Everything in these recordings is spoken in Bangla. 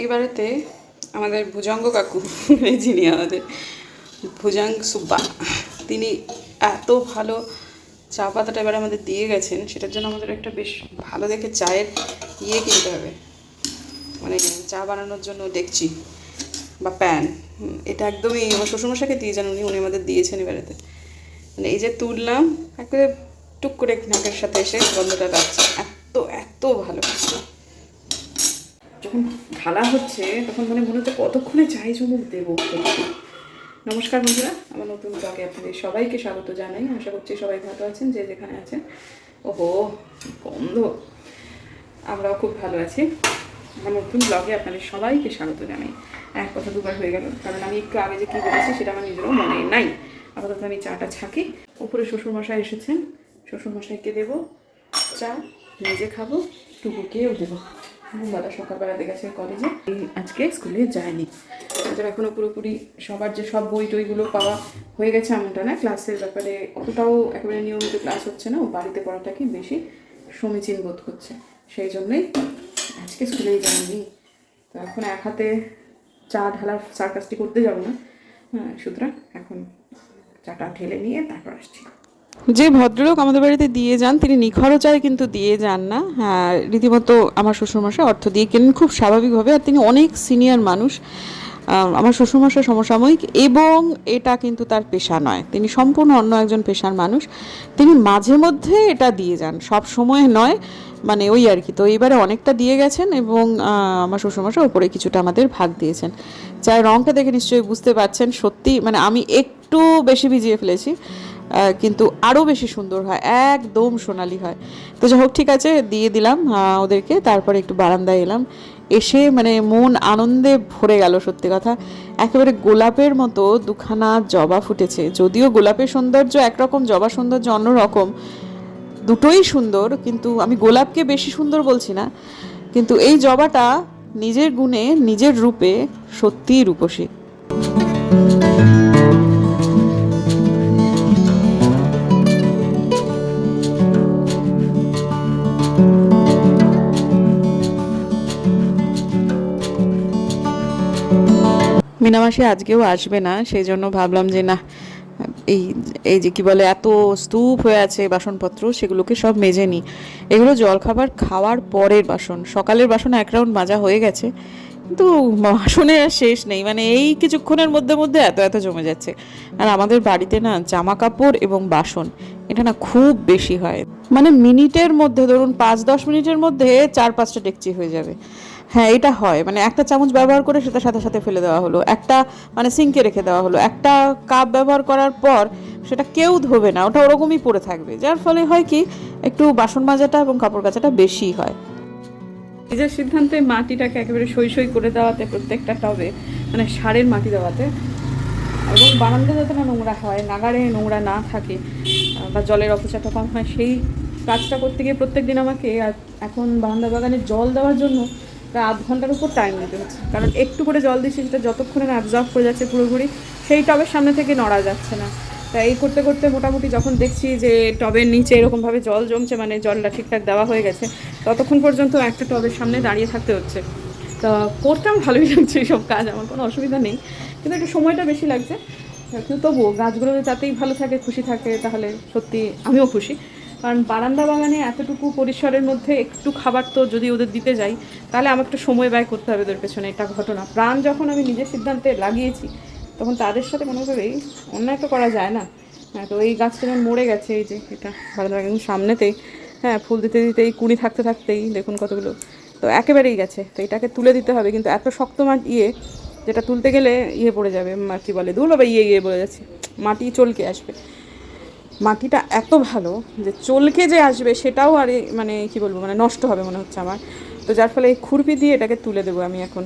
এইবারেতে আমাদের ভুজঙ্গ কাকু যিনি আমাদের ভুজাং সুব্বা, তিনি এত ভালো চা পাতাটা এবার আমাদের দিয়ে গেছেন, সেটার জন্য আমাদের একটা বেশ ভালো দেখে চায়ের ইয়ে কিনতে হবে। মানে চা বানানোর জন্য দেখছি, বা প্যান এটা একদমই আমার শ্বশুরমশাকে দিয়ে যান, উনি উনি আমাদের দিয়েছেন এবারেতে মানে এই যে তুললাম একবারে টুক করে নাকের সাথে এসে গন্ধটা লাগছে এত এত ভালো। যখন ঢালা হচ্ছে, তখন মানে মনে হচ্ছে কতক্ষণে চাই চুমুক দেবো। নমস্কার বন্ধুরা, আমার নতুন ব্লগে আপনাদের সবাইকে স্বাগত জানাই। আশা করছি সবাই ভালো আছেন, যে যেখানে আছেন। ওহো, গন্ধ। আমরাও খুব ভালো আছি। আমার নতুন ব্লগে আপনাদের সবাইকে স্বাগত জানাই। এক কথা দুবার হয়ে গেল, কারণ আমি একটু আগে যে কী বলেছি, সেটা আমার নিজেরও মনে নাই। আপাতত আমি চাটা ছাকি। উপরে শ্বশুরমশাই এসেছেন। শ্বশুরমশাইকে দেবো। চা, নিজে খাব, টুকুকেও দেবো। ঘুমবাদা সকালবেলাতে গেছে কলেজে এই আজকে স্কুলে যায়নি। তাদের এখনও পুরোপুরি সবার যে সব বই টইগুলো পাওয়া হয়ে গেছে এমনটা না ক্লাসের ব্যাপারে অতটাও একেবারে নিয়মিত ক্লাস হচ্ছে না, ও বাড়িতে পড়াটাকে বেশি সমীচীন বোধ করছে। সেই জন্যই আজকে স্কুলেই যায়নি। তো এখন এক হাতে চা ঢালার সার্কাসটি করতে যাব না। হ্যাঁ সুতরাং এখন চাটা ঢেলে নিয়ে তারপর আসছি। যে ভদ্রলোক আমাদের বাড়িতে দিয়ে যান, তিনি নিখরচায় কিন্তু দিয়ে যান না। হ্যাঁ রীতিমতো আমার শ্বশুরমশাই অর্থ দিয়ে কেনেন খুব স্বাভাবিকভাবে, আর তিনি অনেক সিনিয়র মানুষ আমার শ্বশুরমশাই সমসাময়িক, এবং এটা কিন্তু তার পেশা নয়। তিনি সম্পূর্ণ অন্য একজন পেশার মানুষ। তিনি মাঝে মধ্যে এটা দিয়ে যান, সব সময় নয় মানে ওই আর কি। তো এইবারে অনেকটা দিয়ে গেছেন এবং আমার শ্বশুরমশাই ওপরে কিছুটা আমাদের ভাগ দিয়েছেন। চাই রঙটা দেখে নিশ্চয়ই বুঝতে পারছেন, সত্যি মানে আমি একটু বেশি ভিজিয়ে ফেলেছি। কিন্তু আরও বেশি সুন্দর হয়, একদম সোনালি হয়। তো যাই হোক, ঠিক আছে, দিয়ে দিলাম ওদেরকে, তারপরে একটু বারান্দায় এলাম। এসে মানে মন আনন্দে ভরে গেল, সত্যি কথা। একেবারে গোলাপের মতো দুখানা জবা ফুটেছে। যদিও গোলাপের সৌন্দর্য একরকম, জবা সৌন্দর্য অন্যরকম দুটোই সুন্দর, কিন্তু আমি গোলাপকে বেশি সুন্দর বলছি না। কিন্তু এই জবাটা নিজের গুণে, নিজের রূপে সত্যিই রূপসী। মিনামাসি আজকেও আসবে না সেই জন্য ভাবলাম যে না, এই এই যে কি বলে, এত স্তূপ হয়ে আছে বাসনপত্র, সেগুলোকে সব মেজে নিই। এগুলো জলখাবার খাওয়ার পরের বাসন, সকালের বাসন এক রাউন্ড মাজা হয়ে গেছে, কিন্তু বাসনের আর শেষ নেই মানে এই কিছুক্ষণের মধ্যে মধ্যে এত এত জমে যাচ্ছে। আর আমাদের বাড়িতে না জামা কাপড় এবং বাসন এটা না খুব বেশি হয়। মানে মিনিটের মধ্যে, ধরুন পাঁচ, দশ মিনিটের মধ্যে চার, পাঁচটা ডেকচি হয়ে যাবে। হ্যাঁ এটা হয়। মানে একটা চামচ ব্যবহার করে সেটা সাথে সাথে ফেলে দেওয়া হলো। একটা মানে সিঙ্কে রেখে দেওয়া হলো। একটা কাপ ব্যবহার করার পর সেটা কেউ ধোবে না। ওটা ওরকমই পড়ে থাকবে। যার ফলে হয় কি, একটু বাসন মাজাটা এবং কাপড় কাচাটা বেশি হয়। নিজের সিদ্ধান্তে মাটিটাকে একেবারে সই সই করে দেওয়াতে প্রত্যেকটা টবে মানে সারের মাটি দেওয়াতে এবং বারান্দা যাতে না নোংরা হয় নাগারে নোংরা না থাকে, বা জলের অপচয়টা কম হয়, সেই কাজটা করতে গিয়ে প্রত্যেক দিন আমাকে এখন বারান্দা বাগানে জল দেওয়ার জন্য প্রায় আধ ঘণ্টার উপর টাইম দিতে হচ্ছে। কারণ একটু করে জল দিচ্ছি সেটা যতক্ষণে না অ্যাবজর্ব করে যাচ্ছে পুরোপুরি, সেই টবের সামনে থেকে নড়া যাচ্ছে না। তা এই করতে করতে মোটামুটি যখন দেখছি যে টবের নিচে এরকমভাবে জল জমছে মানে জলটা ঠিকঠাক দেওয়া হয়ে গেছে, ততক্ষণ পর্যন্ত একটা টবের সামনে দাঁড়িয়ে থাকতে হচ্ছে। তা করতে আমার ভালোই লাগছে এইসব কাজ, আমার কোনো অসুবিধা নেই। কিন্তু একটু সময়টা বেশি লাগছে। কিন্তু তবুও গাছগুলো যাতেই ভালো থাকে, খুশি থাকে, তাহলে সত্যি আমিও খুশি। কারণ বারান্দা বাগানে এতটুকু পরিসরের মধ্যে একটু খাবার তো যদি ওদের দিতে যাই, তাহলে আমার একটু সময় ব্যয় করতে হবে ওদের পেছনে, এটা ঘটনা। প্রাণ যখন আমি নিজের সিদ্ধান্তে লাগিয়েছি, তখন তাদের সাথে কোনোভাবেই অন্যায় তো করা যায় না। হ্যাঁ তো এই গাছটা যেমন মরে গেছে, এই যে এটা বারান্দা বাগানের সামনেতেই হ্যাঁ ফুল দিতে দিতেই, কুড়ি থাকতে থাকতেই, দেখুন কতগুলো তো একেবারেই গেছে। তো এটাকে তুলে দিতে হবে, কিন্তু এত শক্ত মাটি ইয়ে যেটা তুলতে গেলে ইয়ে পড়ে যাবে কি বলে দুলো বা ইয়ে ইয়ে বলে যাচ্ছে। মাটি চলকে আসবে। মাটিটা এত ভালো যে চলকে যে আসবে সেটাও আর মানে কি বলব মানে নষ্ট হবে মনে হচ্ছে আমার। তো যার ফলে এই খুরপি দিয়ে এটাকে তুলে দেবো আমি এখন।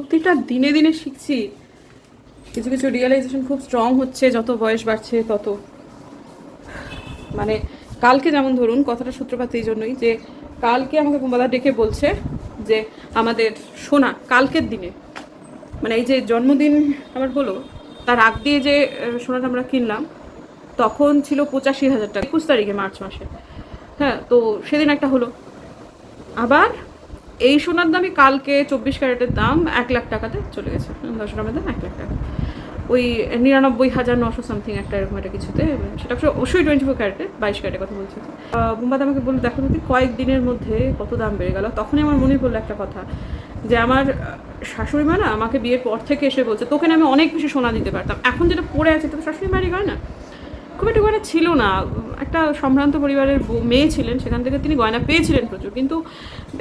প্রতিটা দিনে দিনে শিখছি। কিছু কিছু রিয়েলাইজেশন খুব স্ট্রং হচ্ছে, যত বয়স বাড়ছে তত। মানে কালকে যেমন ধরুন কথাটা সূত্রপাত এই জন্যই যে কালকে আমাকে বোম্বাদা ডেকে বলছে যে আমাদের সোনা কালকের দিনে মানে এই যে জন্মদিন আমার হলো তার আগ দিয়ে যে সোনাটা আমরা কিনলাম, তখন ছিল পঁচাশি হাজার টাকা, একুশ তারিখে মার্চ মাসে। হ্যাঁ তো সেদিন একটা হলো। আবার এই সোনার দামই কালকে চব্বিশ ক্যারেটের দাম এক লাখ টাকাতে চলে গেছে। দশ গ্রামের দাম এক লাখ টাকা। ওই নিরানব্বই হাজার নশো সামথিং একটা এরকম একটা কিছুতে সেটা অবশ্য অবশ্যই টোয়েন্টি ফোর ক্যারেটে বাইশ ক্যারেটের কথা বলছি। বুম্বাদ আমাকে বলল দেখো যদি কয়েক দিনের মধ্যে কত দাম বেড়ে গেল? তখনই আমার মনে পড়ল একটা কথা যে আমার আহ, শাশুড়ি মা না আমাকে বিয়ের পর থেকে এসে বলছে তোকে আমি অনেক বেশি সোনা দিতে পারতাম। এখন যেটা পড়ে আছে তো শাশুড়ি মারি হয় না? খুব একটা গয়না ছিল না। একটা সম্ভ্রান্ত পরিবারের মেয়ে ছিলেন, সেখান থেকে তিনি গয়না পেয়েছিলেন প্রচুর। কিন্তু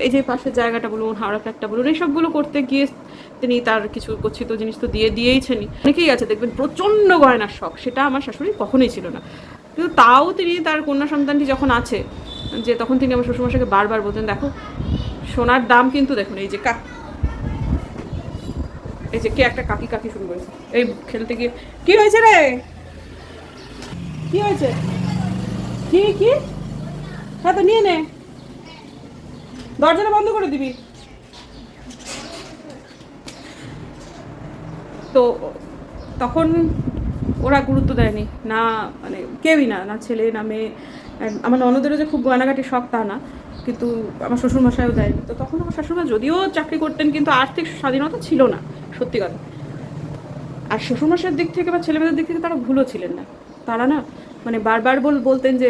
এই যে পাশের জায়গাটা বলুন, হাওড়া ফ্ল্যাটটা বলুন এইসবগুলো করতে গিয়ে তিনি তার কিছু গচ্ছিত জিনিস তো দিয়ে দিয়েইছেনই। অনেকেই আছে, দেখবেন প্রচণ্ড গয়নার শখ, সেটা আমার শাশুড়ি কখনোই ছিল না। কিন্তু তাও তিনি তার কন্যা সন্তানটি যখন আছে, যে তখন তিনি আমার শ্বশুরমশাইকে বারবার বলতেন, দেখো, সোনার দাম কিন্তু দেখুন, এই যে কা এই যে কে একটা কাকি কাকি শুরু করেছে। এই খেলতে গিয়ে, কি হয়েছে রে? কি হয়েছে? কি কি? হ্যাঁ তো, নিয়ে নে। দরজাটা বন্ধ করে দিবি। তো, তখন ওরা গুরুত্ব দেয়নি। না মানে কেউই না না ছেলে, না মেয়ে। আমার ননদেরও যে খুব গয়নাঘাটি শখ তা না, কিন্তু আমার শ্বশুরমশাইও দেয়নি। তো তখন আমার শাশুড়মা যদিও চাকরি করতেন, কিন্তু আর্থিক স্বাধীনতা ছিল না, সত্যি কথা। আর শ্বশুরমশাইয়ের দিক থেকে বা ছেলেমেয়েদের দিক থেকে তারা ভুলও ছিলেন না। তারা না মানে বারবার বল, বলতেন যে,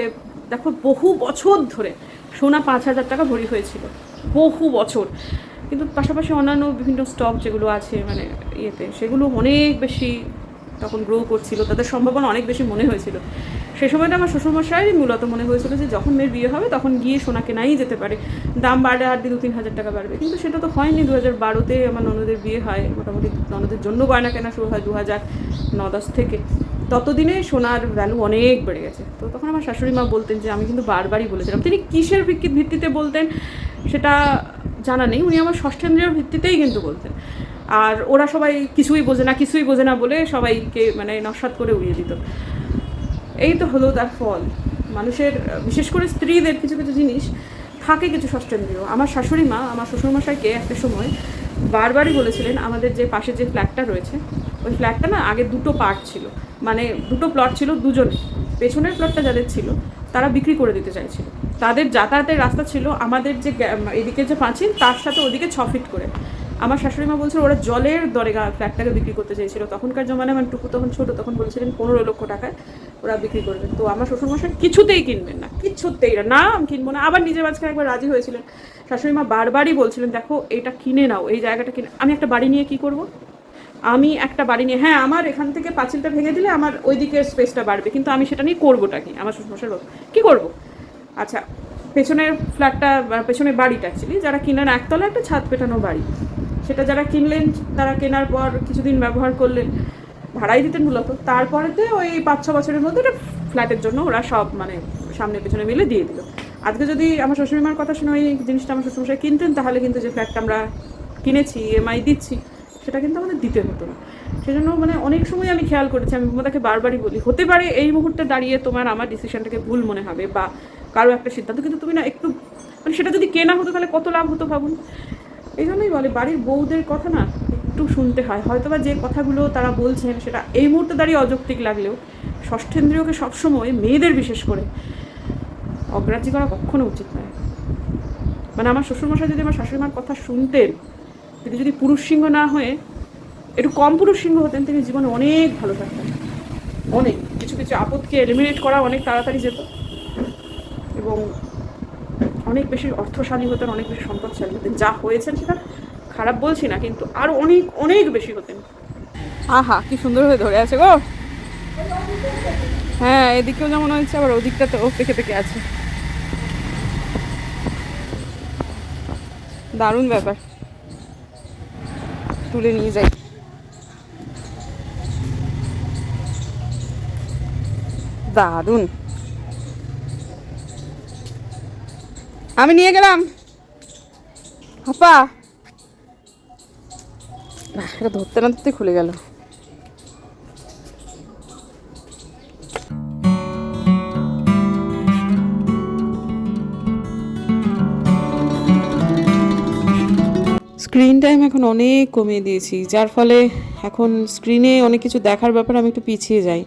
দেখো বহু বছর ধরে সোনা পাঁচ হাজার টাকা ভরি হয়েছিল, বহু বছর। কিন্তু পাশাপাশি অন্যান্য বিভিন্ন স্টক যেগুলো আছে মানে ইয়েতে, সেগুলো অনেক বেশি তখন গ্রো করছিল, তাদের সম্ভাবনা অনেক বেশি মনে হয়েছিল। সে সময়টা আমার শ্বশুরমশাই মূলত মনে হয়েছিল যে, যখন মেয়ের বিয়ে হবে তখন গিয়ে সোনা কেনাই যেতে পারে। দাম বাড়ে আর দু তিন হাজার টাকা বাড়বে। কিন্তু সেটা তো হয়নি দু হাজার বারোতে আমার ননদের বিয়ে হয়, মোটামুটি ননদের জন্য গয়না কেনা শুরু হয় দু হাজার ন দশ থেকে। ততদিনে সোনার ভ্যালু অনেক বেড়ে গেছে। তো তখন আমার শাশুড়ি মা বলতেন যে, আমি কিন্তু বারবারই বলেছিলাম। তিনি কিসের ভিত্তি- ভিত্তিতে বলতেন সেটা জানা নেই। উনি আমার ষষ্ঠেন্দ্রীয় ভিত্তিতেই কিন্তু বলতেন। আর ওরা সবাই কিছুই বোঝে না, কিছুই বোঝে না বলে সবাইকে মানে নস্বাত করে উড়িয়ে দিত। এই তো হলো তার ফল। মানুষের, বিশেষ করে স্ত্রীদের কিছু কিছু জিনিস থাকে কিছু ষষ্ঠেন্দ্রীয় আমার শাশুড়ি মা, আমার শ্বশুরমশাইকে একটা সময় বারবারই বলেছিলেন, আমাদের যে পাশে যে ফ্ল্যাটটা রয়েছে ওই ফ্ল্যাটটা না আগে দুটো পার্ট ছিল। মানে দুটো প্লট ছিল দুজনে পেছনের প্লটটা যাদের ছিল, তারা বিক্রি করে দিতে চাইছিল। তাদের যাতায়াতের রাস্তা ছিল আমাদের যে এদিকে যে পাঁচিল, তার সাথে ওদিকে ছ ফিট করে। আমার শাশুড়ি মা বলছিল, ওরা জলের দরে ফ্ল্যাটটাকে বিক্রি করতে চেয়েছিল তখনকার জমানায় আমার টুকু তখন ছোট, তখন বলেছিলেন পনেরো লক্ষ টাকায় ওরা বিক্রি করবেন তো আমার শ্বশুরমশাই কিছুতেই কিনবেন না কিচ্ছুতেই না না আমি কিনবো না। আবার নিজের মাঝখানে একবার রাজি হয়েছিলেন। শাশুড়ি মা বারবারই বলছিলেন, দেখো, এটা কিনে নাও, এই জায়গাটা কিনে আমি একটা বাড়ি নিয়ে কি করব? আমি একটা বাড়ি নিয়ে হ্যাঁ আমার এখান থেকে পাঁচিলটা ভেঙে দিলে আমার ওই দিকের স্পেসটা বাড়বে, কিন্তু আমি সেটা নিয়ে করবোটা কি? আমার শ্বশুরমশাই বল কী করব? আচ্ছা পেছনের ফ্ল্যাটটা পেছনের বাড়িটা অ্যাকচুয়ালি যারা কিনলেন একতলা একটা ছাদ পেটানো বাড়ি, সেটা যারা কিনলেন, তারা কেনার পর কিছুদিন ব্যবহার করলেন, ভাড়াই দিতেন মূলত, তারপরেতে ওই পাঁচ ছ বছরের মধ্যে একটা ফ্ল্যাটের জন্য ওরা সব মানে সামনে পেছনে মিলে দিয়ে দিল। আজকে যদি আমার শ্বশুর মার কথা শুনে ওই জিনিসটা আমার শ্বশুরমশাই কিনতেন, তাহলে কিন্তু যে ফ্ল্যাটটা আমরা কিনেছি ইএমআই দিচ্ছি সেটা কিন্তু আমাদের দিতে হতো না সেজন্য মানে অনেক সময় আমি খেয়াল করেছি, আমি তোমাদেরকে বারবারই বলি, হতে পারে এই মুহূর্তে দাঁড়িয়ে তোমার আমার ডিসিশনটাকে ভুল মনে হবে বা কারও একটা সিদ্ধান্ত, কিন্তু তুমি না একটু মানে সেটা যদি কেনা হতো তাহলে কত লাভ হতো ভাবুন। এই জন্যই বলে, বাড়ির বউদের কথা না একটু শুনতে হয়। হয়তো বা যে কথাগুলো তারা বলছেন সেটা এই মুহূর্তে দাঁড়িয়ে অযৌক্তিক লাগলেও ষষ্ঠেন্দ্রীয়কে সবসময় মেয়েদের বিশেষ করে অগ্রাহ্য করা কখনো উচিত নয়। মানে আমার শ্বশুরমশাই যদি আমার শাশুড়ি মার কথা শুনতেন তিনি যদি পুরুষ সিংহ না হয়ে একটু কম পুরুষ সিংহ হতেন, তিনি জীবনে অনেক ভালো থাকতেন। অনেক। কিছু কিছু আপদকে এলিমিনেট করা অনেক তাড়াতাড়ি যেত। এবং অনেক বেশি অর্থশালী হতেন, অনেক বেশি সম্পদশালী হতেন। যা হয়েছেন সেটা খারাপ বলছি না, কিন্তু আরও অনেক অনেক বেশি হতেন। আহা, কি সুন্দর হয়ে ধরে আছে গো। হ্যাঁ এদিকেও যেমন হয়েছে, আবার ওদিকটাতেও পেকে পেকে আছে। দারুণ ব্যাপার। তুলে নিয়ে যাই। দারুণ আমি নিয়ে গেলাম। হপা। এটা ধরতে না ধরতে খুলে গেল। স্ক্রিন টাইম এখন অনেক কমিয়ে দিয়েছি, যার ফলে এখন স্ক্রিনে অনেক কিছু দেখার ব্যাপারে আমি একটু পিছিয়ে যাই।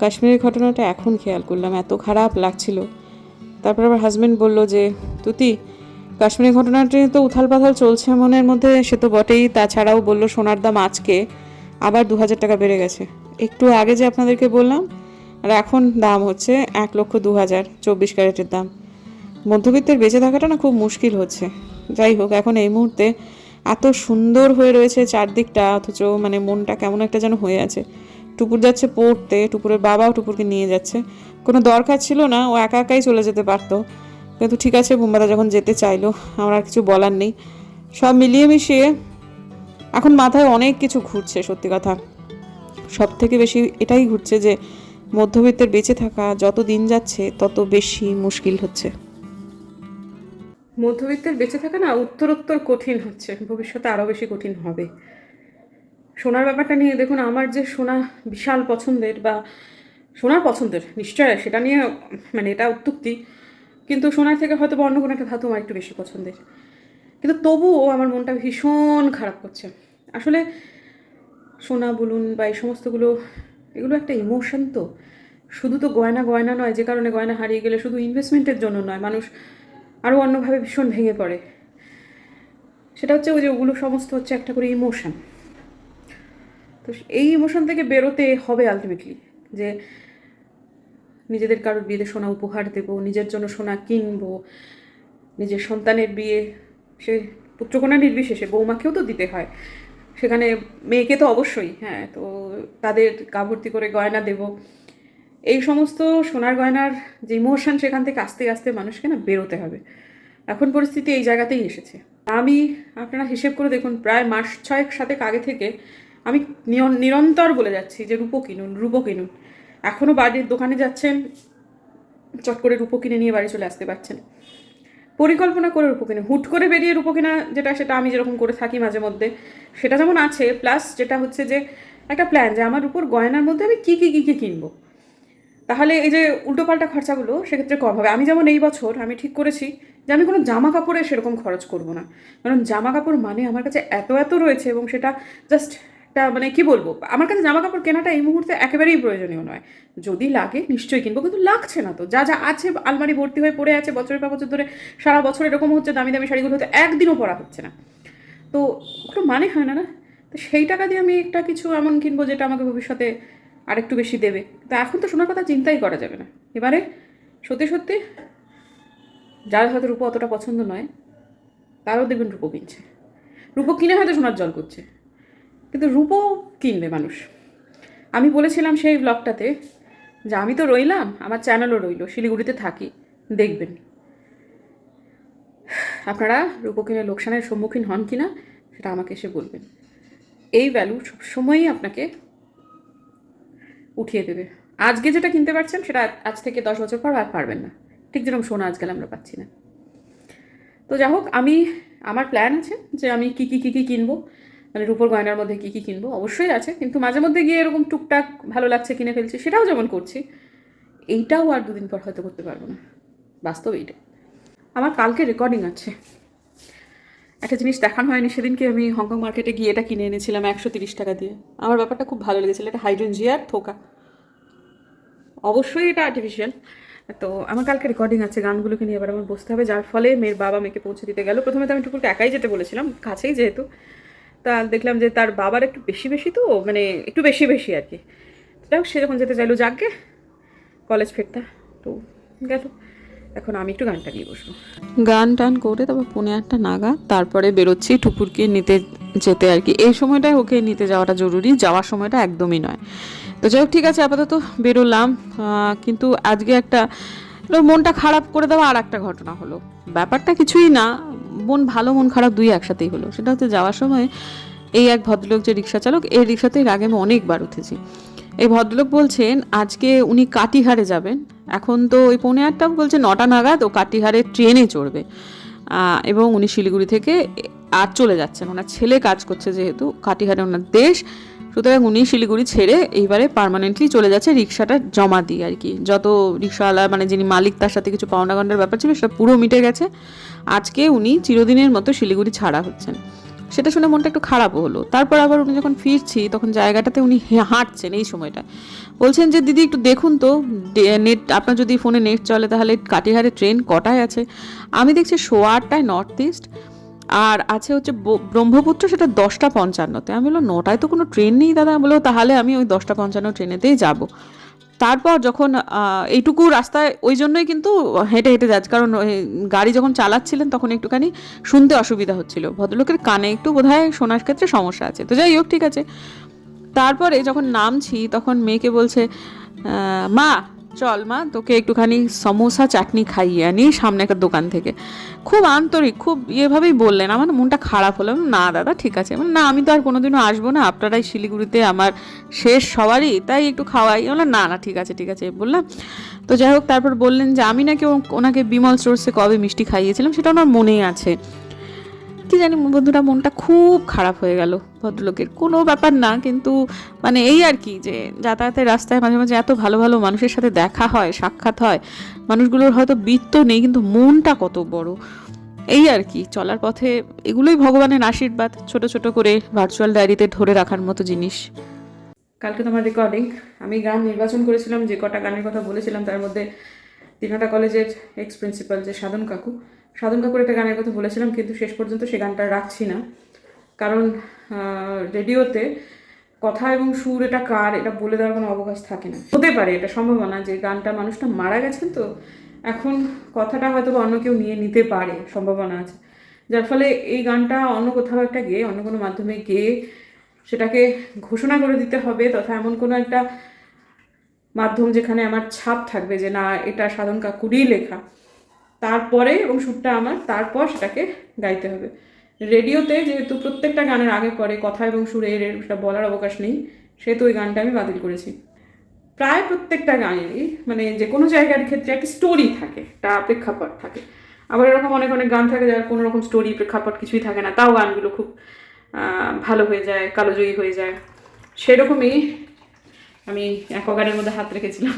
কাশ্মীরের ঘটনাটা এখন খেয়াল করলাম, এত খারাপ লাগছিল। তারপর আবার হাজব্যান্ড বলল যে, তুতি, কাশ্মীরের ঘটনাটি তো উথাল পাথাল চলছে মনের মধ্যে, সে তো বটেই। তাছাড়াও বলল, সোনার দাম আজকে আবার দু হাজার টাকা বেড়ে গেছে। একটু আগে যে আপনাদেরকে বললাম, আর এখন দাম হচ্ছে এক লক্ষ দু হাজার চব্বিশ ক্যারেটের দাম। মধ্যবিত্তের বেঁচে থাকাটা না খুব মুশকিল হচ্ছে। যাই হোক, এখন এই মুহূর্তে এত সুন্দর হয়ে রয়েছে চারদিকটা, অথচ মানে মনটা কেমন একটা যেন হয়ে আছে। টুকুর যাচ্ছে পড়তে টুকুরের বাবাও টুকুরকে নিয়ে যাচ্ছে। কোনো দরকার ছিল না, ও একা একাই চলে যেতে পারতো। কিন্তু ঠিক আছে, বুম্বাদা যখন যেতে চাইলো, আমার আর কিছু বলার নেই। সব মিলিয়ে মিশিয়ে এখন মাথায় অনেক কিছু ঘুরছে, সত্যি কথা। সব থেকে বেশি এটাই ঘুরছে যে, মধ্যবিত্তের বেঁচে থাকা যত দিন যাচ্ছে, তত বেশি মুশকিল হচ্ছে। মধ্যবিত্তের বেঁচে থাকা না উত্তরোত্তর কঠিন হচ্ছে। ভবিষ্যতে আরও বেশি কঠিন হবে। সোনার ব্যাপারটা নিয়ে দেখুন, আমার যে সোনা বিশাল পছন্দের বা সোনার পছন্দের নিশ্চয় সেটা নিয়ে মানে এটা উত্তুক্তি, কিন্তু সোনার থেকে হয়তো অন্য কোনো একটা ধাতু আমার একটু বেশি পছন্দের। কিন্তু তবুও আমার মনটা ভীষণ খারাপ করছে। আসলে সোনা বলুন বা এই সমস্তগুলো, এগুলো একটা ইমোশন তো। শুধু তো গয়না গয়না নয়, যে কারণে গয়না হারিয়ে গেলে শুধু ইনভেস্টমেন্টের জন্য নয়, মানুষ আরও অন্যভাবে ভীষণ ভেঙে পড়ে। সেটা হচ্ছে ওই যে ওগুলো সমস্ত হচ্ছে একটা করে ইমোশন তো এই ইমোশন থেকে বেরোতে হবে আলটিমেটলি যে নিজেদের কারোর বিয়েতে সোনা উপহার দেব, নিজের জন্য সোনা কিনবো, নিজের সন্তানের বিয়ে, সে পুত্রকন্যা নির্বিশেষে বৌমাকেও তো দিতে হয়। সেখানে মেয়েকে তো অবশ্যই হ্যাঁ তো তাদের কাভর্তি করে গয়না দেব। এই সমস্ত সোনার গয়নার যে ইমোশন সেখান থেকে আস্তে আস্তে মানুষকে না বেরোতে হবে। এখন পরিস্থিতি এই জায়গাতেই এসেছে। আমি আপনারা হিসেব করে দেখুন, প্রায় মাস ছয়েক সাথে আগে থেকে আমি নিরন্তর বলে যাচ্ছি যে রূপো কিনুন রূপো কিনুন। এখনও বাড়ির দোকানে যাচ্ছেন, চট করে রূপো কিনে নিয়ে বাড়ি চলে আসতে পারছেন। পরিকল্পনা করে রূপো কিনে হুট করে বেরিয়ে রূপো কিনা যেটা, সেটা আমি যেরকম করে থাকি মাঝে মধ্যে, সেটা যেমন আছে প্লাস যেটা হচ্ছে যে একটা প্ল্যান যে আমার উপর গয়নার মধ্যে আমি কী কী কী কী কিনবো। তাহলে এই যে উল্টোপাল্টা খরচাগুলো সেক্ষেত্রে কম হবে। আমি যেমন এই বছর আমি ঠিক করেছি যে আমি কোনো জামা কাপড়ে সেরকম খরচ করব না। কারণ জামা কাপড় মানে আমার কাছে এত এত রয়েছে এবং সেটা জাস্ট একটা মানে কি বলব? আমার কাছে জামা কাপড় কেনাটা এই মুহূর্তে একেবারেই প্রয়োজনীয় নয়। যদি লাগে নিশ্চয়ই কিনবো, কিন্তু লাগছে না তো। যা যা আছে আলমারি ভর্তি হয়ে পড়ে আছে বছরের পর বছর ধরে, সারা বছর এরকম হচ্ছে, দামি দামি শাড়িগুলো হয়তো একদিনও পরা হচ্ছে না। তো ওগুলো মানে হয় না না? তো সেই টাকা দিয়ে আমি একটা কিছু এমন কিনবো যেটা আমাকে ভবিষ্যতে আরেকটু বেশি দেবে। তো এখন তো শোনার কথা চিন্তাই করা যাবে না। এবারে সত্যি সত্যি যার হয়তো রূপো অতটা পছন্দ নয়, তারাও দেখবেন রূপো কিনছে। রূপো কিনে হয়তো সোনার জল করছে। কিন্তু রূপো কিনবে মানুষ। আমি বলেছিলাম সেই ব্লগটাতে যে আমি তো রইলাম, আমার চ্যানেলও রইল, শিলিগুড়িতে থাকি, দেখবেন। আপনারা রূপো কিনে লোকসানের সম্মুখীন হন কি না সেটা আমাকে এসে বলবেন। এই ভ্যালু সবসময়ই আপনাকে উঠিয়ে দেবে। আজকে যেটা কিনতে পারছেন, সেটা আজ থেকে দশ বছর পর আর পারবেন না। ঠিক যেরকম সোনা আজকাল আমরা পাচ্ছি না। তো যাই হোক, আমি, আমার প্ল্যান আছে যে আমি কী কী কী কী কিনবো। মানে রূপোর গয়নার মধ্যে কী কী কিনবো? অবশ্যই আছে। কিন্তু মাঝে মধ্যে গিয়ে এরকম টুকটাক ভালো লাগছে, কিনে ফেলছি, সেটাও যেমন করছি, এইটাও আর দুদিন পর হয়তো করতে পারব না। বাস্তব এইটা আমার কালকে রেকর্ডিং আছে। একটা জিনিস দেখানো হয়নি, সেদিনকে আমি হংকং মার্কেটে গিয়ে এটা কিনে এনেছিলাম একশো তিরিশ টাকা দিয়ে। আমার ব্যাপারটা খুব ভালো লেগেছিলো, এটা হাইড্রেনজিয়ার থোকা। অবশ্যই এটা আর্টিফিশিয়াল তো আমার কালকে রেকর্ডিং আছে, গানগুলোকে নিয়ে এবার আমার বসতে হবে, যার ফলে মেয়ের বাবা মেয়েকে পৌঁছে দিতে গেল। প্রথমে তো আমি টুকুরকে একাই যেতে বলেছিলাম, কাছেই যেহেতু। তা দেখলাম যে তার বাবার একটু বেশি বেশি তো মানে একটু বেশি বেশি আর কি। যাই হোক, সে যখন যেতে চাইলো, যাকে কলেজ ফেরতা। তো গেল। এখন আমি একটু গানটা নিয়ে বসবো। গান টান করে তারপর পৌনে আটটা নাগা তারপরে বেরোচ্ছি টুকুরকে নিতে যেতে আর কি। এই সময়টায় ওকে নিতে যাওয়াটা জরুরি, যাওয়ার সময়টা একদমই নয়। তো যাই হোক, ঠিক আছে, আপাতত বেরোলাম। কিন্তু আজকে একটা মনটা খারাপ করে দেওয়া আর একটা ঘটনা হলো। ব্যাপারটা কিছুই না, মন ভালো, মন খারাপ দুই একসাথেই হলো। সেটা হচ্ছে যাওয়ার সময় এই এক ভদ্রলোক যে রিক্সা চালক, এই রিক্সাতে আগে আমি অনেকবার উঠেছি। এই ভদ্রলোক বলছেন, আজকে উনি কাটিহারে যাবেন এখন তো ওই পৌনে আটটা বলছে, নটা নাগাদ ও কাটিহারে ট্রেনে চড়বে। এবং উনি শিলিগুড়ি থেকে আর চলে যাচ্ছেন। ওনার ছেলে কাজ করছে যেহেতু, কাটিহারে ওনার দেশ। সুতরাং উনি শিলিগুড়ি ছেড়ে এইবারে পার্মানেন্টলি চলে যাচ্ছে রিক্সাটা জমা দিয়ে আর কি। যত রিক্সাওয়ালা মানে যিনি মালিক, তার সাথে কিছু পাওনা গন্ডার ব্যাপার ছিল, সেটা পুরো মিটে গেছে। আজকে উনি চিরদিনের মতো শিলিগুড়ি ছাড়া হচ্ছেন। সেটা শুনে মনটা একটু খারাপও হলো। তারপর আবার উনি যখন ফিরছি, তখন জায়গাটাতে উনি হাঁটছেন এই সময়টা বলছেন যে, দিদি, একটু দেখুন তো নেট, আপনার যদি ফোনে নেট চলে, তাহলে কাটিহারে ট্রেন কটায় আছে? আমি দেখছি সোয়া আটটায় নর্থ ইস্ট, আর আছে হচ্ছে ব্রহ্মপুত্র, সেটা দশটা পঞ্চান্নতে। আমি বললাম, নটায় তো কোনো ট্রেন নেই দাদা। বলো তাহলে আমি ওই দশটা পঞ্চান্ন ট্রেনেতেই যাব। তারপর যখন এইটুকু রাস্তায়, ওই জন্যই কিন্তু হেঁটে হেঁটে যাচ্ছে। কারণ গাড়ি যখন চালাচ্ছিলেন তখন একটুখানি শুনতে অসুবিধা হচ্ছিল। ভদ্রলোকের কানে একটু বোধহয় শোনার ক্ষেত্রে সমস্যা আছে। তো যাই হোক, ঠিক আছে। তারপরে যখন নামছি তখন মেয়েকে বলছে মা চল মা তোকে একটুখানি সমোসা চাটনি খাইয়ে আনি সামনে একটা দোকান থেকে। খুব আন্তরিক খুব ইয়েভাবেই বললেন। আমার মনটা খারাপ হলো। না দাদা ঠিক আছে। বললাম, না আমি তো আর কোনোদিনও আসব না। আপনারাই শিলিগুড়িতে আমার শেষ সবারই তাই একটু খাওয়াই। বললাম না না ঠিক আছে ঠিক আছে। বললাম তো যাই হোক তারপর বললেন যে আমি নাকি ওনাকে বিমল স্টোর্সে কবে মিষ্টি খাইয়েছিলাম সেটা ওনার মনেই আছে। কি জানি বন্ধুরা, মনটা খুব খারাপ হয়ে গেল ভদ্রলোকের। কোনো ব্যাপার না, কিন্তু মানে এই আর কি যে যাতায়াতের রাস্তায় মাঝে মাঝে এত ভালো ভালো মানুষের সাথে দেখা হয়, সাক্ষাৎ হয়, মানুষগুলোর হয়তো বৃত্ত নেই, কিন্তু মনটা কত বড়। এই আর কি, চলার পথে এগুলোই ভগবানের আশীর্বাদ, ছোট ছোট করে ভার্চুয়াল ডায়েরিতে ধরে রাখার মতো জিনিস। কালকে তোমার রেকর্ডিং আমি গান নির্বাচন করেছিলাম, যে কটা গানের কথা বলেছিলাম, তার মধ্যে তিনটা কলেজের এক্স প্রিন্সিপাল যে সাধন কাকু সাধন কাকুর একটা গানের কথা বলেছিলাম, কিন্তু শেষ পর্যন্ত সে গানটা রাখছি না। কারণ রেডিওতে কথা এবং সুর, এটা কার, এটা বলে দেওয়ার কোনো অবকাশ থাকে না। হতে পারে, এটা সম্ভাবনা যে গানটা মানুষটা মারা গেছেন তো, এখন কথাটা হয়তো বা অন্য কেউ নিয়ে নিতে পারে, সম্ভাবনা আছে। যার ফলে এই গানটা অন্য কোথাও একটা গেয়ে, অন্য কোনো মাধ্যমে গেয়ে সেটাকে ঘোষণা করে দিতে হবে, তথা এমন কোনো একটা মাধ্যম যেখানে আমার ছাপ থাকবে যে, না, এটা সাধন কাকুরই লেখা। তারপরে এবং সুরটা আমার, তারপর সেটাকে গাইতে হবে। রেডিওতে যেহেতু প্রত্যেকটা গানের আগে পরে কথা এবং সুরের এটা বলার অবকাশ নেই, সেহেতু ওই গানটা আমি বাতিল করেছি। প্রায় প্রত্যেকটা গানেরই মানে যে কোনো জায়গার ক্ষেত্রে একটা স্টোরি থাকে, একটা প্রেক্ষাপট থাকে। আবার এরকম অনেক অনেক গান থাকে যার কোনো রকম স্টোরি প্রেক্ষাপট কিছুই থাকে না, তাও গানগুলো খুব ভালো হয়ে যায়, কালোজয়ী হয়ে যায়। সেরকমই আমি এক গানের মধ্যে হাত রেখেছিলাম।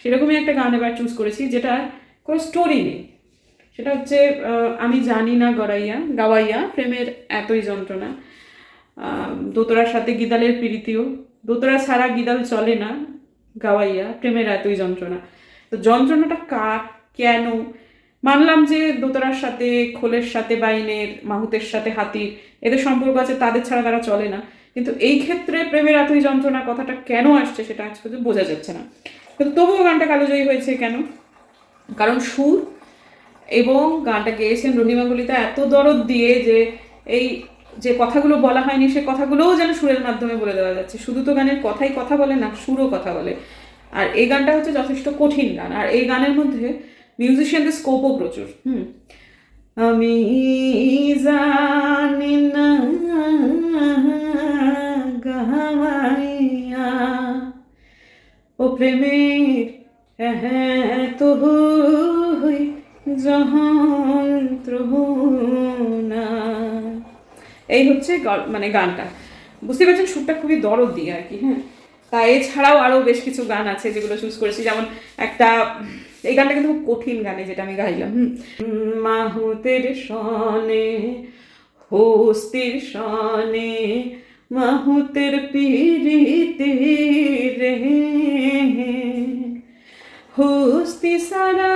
সেরকমই একটা গান এবার চুজ করেছি যেটা কোনো স্টোরি নেই। সেটা হচ্ছে আমি জানি না গড়াইয়া, গাওয়াইয়া, প্রেমের এতই যন্ত্রণা। দোতরার সাথে গিদালের প্রীতিও। দোতরা ছাড়া গিদাল চলে না, গাওয়াইয়া, প্রেমের এতই যন্ত্রণা। তো যন্ত্রণাটা কার, কেন? মানলাম যে দোতরার সাথে, খোলের সাথে, বাইনের, মাহুতের সাথে, হাতির, এদের সম্পর্ক আছে, তাদের ছাড়া তারা চলে না। কিন্তু এই ক্ষেত্রে প্রেমের এতই যন্ত্রণা কথাটা কেন আসছে সেটা আজ বোঝা যাচ্ছে না। কিন্তু তবুও গানটা কালোজয়ী হয়েছে কেন? কারণ সুর এবং গানটা গেয়েছেন রহিমা কলিতা এত দরদ দিয়ে যে এই যে কথাগুলো বলা হয়নি, সে কথাগুলোও যেন সুরের মাধ্যমে বলে দেওয়া যাচ্ছে। শুধু তো গানের কথাই কথা বলে না, সুরও কথা বলে। আর এই গানটা হচ্ছে যথেষ্ট কঠিন গান। আর এই গানের মধ্যে মিউজিশিয়ানদের স্কোপও প্রচুর। হুম। আমি জানি না ও প্রেমের এত হই এই হচ্ছে মানে গানটা। বুঝতে পারছেন, সুরটা খুবই দরদ দিয়ে আর কি হ্যাঁ? তা এছাড়াও আরও বেশ কিছু গান আছে যেগুলো চুজ করেছি। যেমন একটা, এই গানটা কিন্তু খুব কঠিন গানে যেটা আমি গাইলাম। মাহুতের সনে, হস্তির সনে, মাহুতের পিরিতি রে হস্তি সারা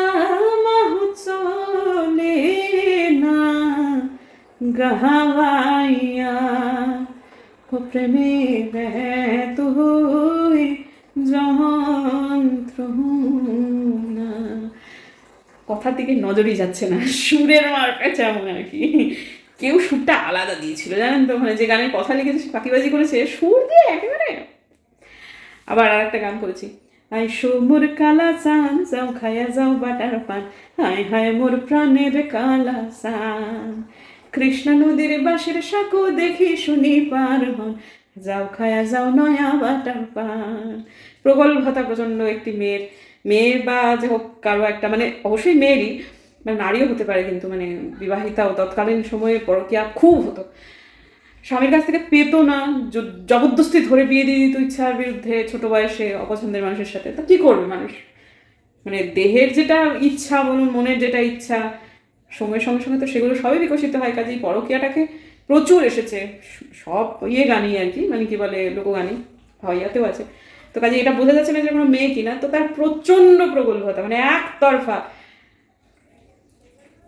মাহু চলে না গাওয়াইয়া ও প্রেমে তুই যন্ত্রণা কথার দিকে নজরই যাচ্ছে না, সুরের মার্কা যেমন আর কি। কেউ সুরটা আলাদা দিয়েছিল, জানেন তো? মানে যে গানের কথা লিখেছে ফাঁকিবাজি করেছে, সুর দিয়ে একেবারে। আবার আর একটা গান করেছি। আই মোর কালা চান, যাও খায়া যাও বাটার পান। হায় হায় মোর প্রাণের কালা চান। কৃষ্ণা নদীর বাসের সাঁকো দেখি শুনি পার হন। যাও খায়া যাও নয়া বাটার পান। প্রগল্ভতা প্রচণ্ড একটি মেয়ের মেয়ের বা যে হোক কারও একটা মানে অবশ্যই মেয়েরই মানে নারীও হতে পারে কিন্তু মানে বিবাহিতাও তৎকালীন সময়ে পরকিয়া খুব হতো। স্বামীর কাছ থেকে পেতো না জবরদস্তি ধরে বিয়ে দিয়ে দিত ইচ্ছার বিরুদ্ধে ছোট বয়সে অপছন্দের মানুষের সাথে। তা কি করবে মানুষ? মানে দেহের যেটা ইচ্ছা বলুন, মনের যেটা ইচ্ছা, সময়ের সঙ্গে সঙ্গে তো সেগুলো সবই বিকশিত হয়। কাজেই পরকীয়াটাকে প্রচুর এসেছে। সব ইয়ে গানই আর কি মানে কি বলে, লোকগানই ভাইয়াতেও আছে। তো কাজে এটা বোঝা যাচ্ছে না যে কোনো মেয়ে কিনা। তো তার প্রচণ্ড প্রগল্ভতা মানে একতরফা।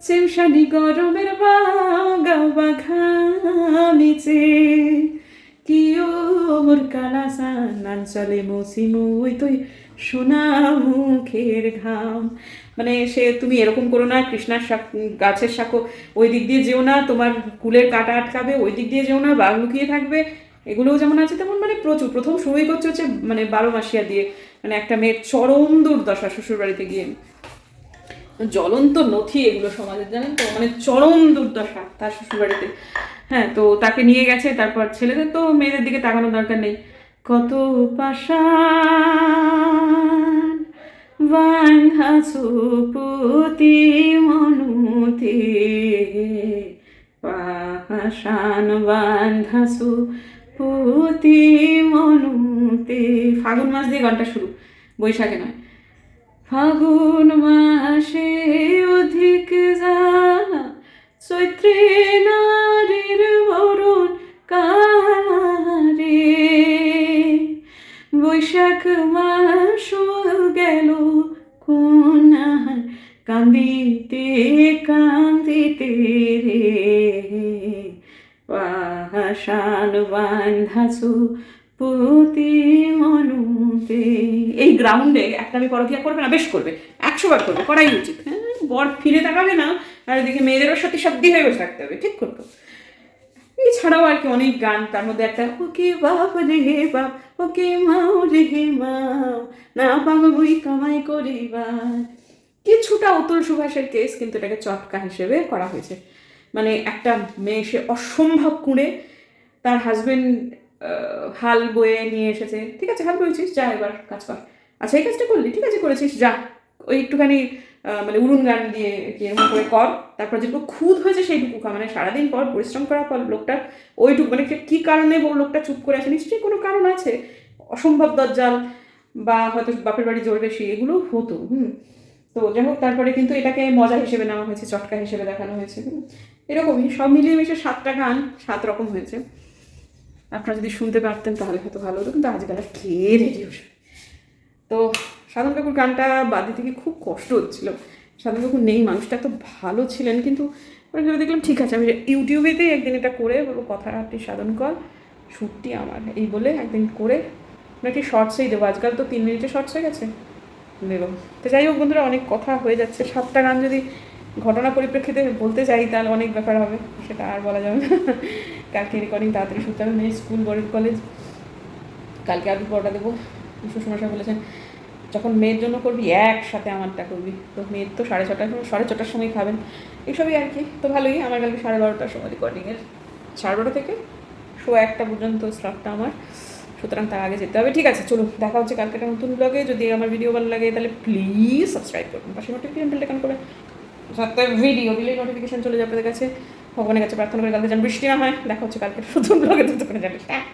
চেমসানি গরমের বাগা বাঘামিছে কি ওর কালাসা নাঞ্চলে মৌসিমুই তুই সোনা মুখের ঘাম মানে সে তুমি এরকম করো না, কৃষ্ণার গাছের শাকো ওই দিক দিয়ে যেও না, তোমার কুলের কাটা আটকাবে, ওই দিক দিয়ে যেও না, বাঘ লুকিয়ে থাকবে। এগুলোও যেমন আছে তেমন মানে প্রচুর। প্রথম শুরুই করছে হচ্ছে মানে বারো মাসিয়া দিয়ে মানে একটা মেয়ের চরম দুর্দশা শ্বশুর বাড়িতে গিয়ে। জ্বলন্ত নথি এগুলো সমাজের, জানেন তো? মানে চরম দুর্দশা তার শ্বশুরবাড়িতে। হ্যাঁ তো তাকে নিয়ে গেছে, তারপর ছেলেদের তো মেয়েদের দিকে তাকানোর দরকার নেই। কত পাশান বাঁধাছো পুতি মনুতে পাশান বাঁধাছো পুতি মনুতে। ফাগুন মাস দিয়ে গানটা শুরু, বৈশাখে নয়। ফাগুন মাসে অধিক যা চৈত্রে নারীর বরণ কারে বৈশাখ মাস গেল কোন কান্দিতে কান্দিতে রে। পাশান বান্ধাসু পুতি মনুতে। এই গ্রাউন্ডে একটা আমি পরকিয়া করবে না, বেশ করবে। একশো বার করবে, করাই উচিত। হ্যাঁ বর ফিরে তাকাবে না, আর এদিকে মেয়েদেরও সাথে সাধ্যি হয়ে বসে থাকতে হবে, ঠিক করতো এছাড়াও আর কি অনেক গান, তার মধ্যে একটা, ওকে বাপ রে হে বাপ, ওকে মাও রে হে মাও না পাবো বই কামাই করিবার কিছুটা অতুল সুভাষের কেস, কিন্তু এটাকে চটকা হিসেবে করা হয়েছে। মানে একটা মেয়ে সে অসম্ভব কুঁড়ে, তার হাজবেন্ড হাল বয়ে নিয়ে এসেছে। ঠিক আছে, হাল বয়েছিস, যা এবার কাজ কর। আচ্ছা এই কাজটা করলি, ঠিক আছে, করেছিস, যা। ওই একটুখানি মানে উড়ুন গান দিয়ে কি এরকম করে কর। তারপর যেটুকু খুদ হয়েছে সেইটুকু মানে সারাদিন পর পরিশ্রম করার পর লোকটা ওইটুকু মানে কি- কারণে লোকটা চুপ করে আছে? নিশ্চয়ই কোনো কারণ আছে। অসম্ভব দরজাল বা হয়তো বাপের বাড়ি জোর বেশি, এগুলো হতো, হুম। তো যাই হোক, তারপরে কিন্তু এটাকে মজা হিসেবে নেওয়া হয়েছে, চটকা হিসেবে দেখানো হয়েছে। এরকমই, সব মিলিয়ে মিশে সাতটা গান, সাত রকম হয়েছে। আপনারা যদি শুনতে পারতেন তাহলে হয়তো ভালো হতো, কিন্তু আজকাল আর কে রেডিও তো সাধন কাকুর গানটা বাদ গিয়ে খুব কষ্ট হচ্ছিল। সাধন কাকুর নেই, মানুষটা এত ভালো ছিলেন, কিন্তু ভেবে দেখলাম, ঠিক আছে, আমি ইউটিউবেতেই একদিন এটা করে বলব, কথাটি সাধন কর শ্যুটটি আমার, এই বলে একদিন করে নাকি শর্টসেই দেবো, আজকাল তো তিন মিনিটে শর্টস হয়ে গেছে, দেবো। তো যাই হোক বন্ধুরা, অনেক কথা হয়ে যাচ্ছে, সাতটা গান যদি ঘটনা পরিপ্রেক্ষিতে বলতে চাই তাহলে অনেক ব্যাপার হবে, সেটা আর বলা যাবে না। কালকে রেকর্ডিং তাড়াতাড়ি শুনতে হবে মেয়ে স্কুল বড়ের কলেজ কালকে আর পরোটা দেবো। শ্বশুরমশাই বলেছেন, যখন মেয়ের জন্য করবি, একসাথে আমারটা করবি। তো মেয়ের তো সাড়ে ছটার সময়, সাড়ে ছটার সময় খাবেন। এইসবই আর কি। তো ভালোই, আমার কালকে সাড়ে বারোটার সময় রেকর্ডিংয়ের সাড়ে বারোটা থেকে শো একটা পর্যন্ত স্লটটা আমার। সুতরাং তার আগে যেতে হবে। ঠিক আছে, চলুন, দেখা হচ্ছে কালকে একটা নতুন ব্লগে যদি আমার ভিডিও ভালো লাগে, তাহলে প্লিজ সাবস্ক্রাইব করুন। পাশে নোটিফিকেশন বেলটা কান করে সাথে ভিডিও দিলেই নোটিফিকেশন চলে যাবে আপনাদের কাছে। ভগবানের কাছে প্রার্থনা করে কালকে যেন, বৃষ্টি না হয়, দেখা হচ্ছে কালকে নতুন ব্লগে ততক্ষণে জানিস হ্যাঁ।